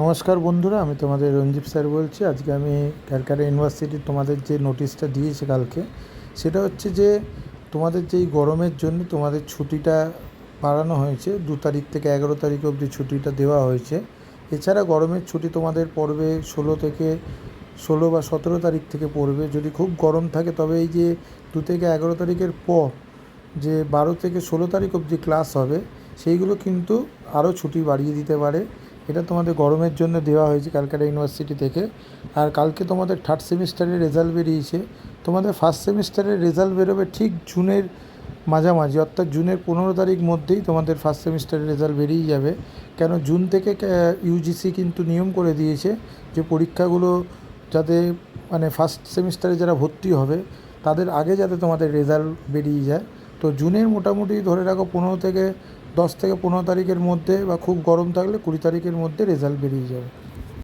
নমস্কার বন্ধুরা, আমি তোমাদের রঞ্জিত স্যার বলছি। আজকে আমি ক্যালকাটা ইউনিভার্সিটির তোমাদের যে নোটিশটা দিয়েছে কালকে, সেটা হচ্ছে যে তোমাদের যেই গরমের জন্য তোমাদের ছুটিটা বাড়ানো হয়েছে, দু তারিখ থেকে এগারো তারিখ অবধি ছুটিটা দেওয়া হয়েছে। এছাড়া গরমের ছুটি তোমাদের পড়বে ষোলো থেকে ষোলো বা সতেরো তারিখ থেকে পড়বে। যদি খুব গরম থাকে, তবে এই যে দু থেকে এগারো তারিখের পর যে বারো থেকে ষোলো তারিখ অবধি ক্লাস হবে, সেইগুলো কিন্তু আরও ছুটি বাড়িয়ে দিতে পারে। এটা তোমাদের গরমের জন্য দেওয়া হয়েছে ক্যালকাটা ইউনিভার্সিটি থেকে। আর কালকে তোমাদের থার্ড সেমিস্টারের রেজাল্ট বেরিয়েছে। তোমাদের ফার্স্ট সেমিস্টারের রেজাল্ট বেরোবে ঠিক জুনের মাঝামাঝি, অর্থাৎ জুনের পনেরো তারিখ মধ্যেই তোমাদের ফার্স্ট সেমিস্টারের রেজাল্ট বেরিয়ে যাবে। কেন জুন থেকে ইউজিসি কিন্তু নিয়ম করে দিয়েছে যে পরীক্ষাগুলো যাতে মানে ফার্স্ট সেমিস্টারে যারা ভর্তি হবে, তাদের আগে যাতে তোমাদের রেজাল্ট বেরিয়ে যায়। তো জুনের মোটামুটি ধরে রাখো পনেরো থেকে দশ থেকে পনেরো তারিখের মধ্যে বা খুব গরম থাকলে কুড়ি তারিখের মধ্যে রেজাল্ট বেরিয়ে যাবে।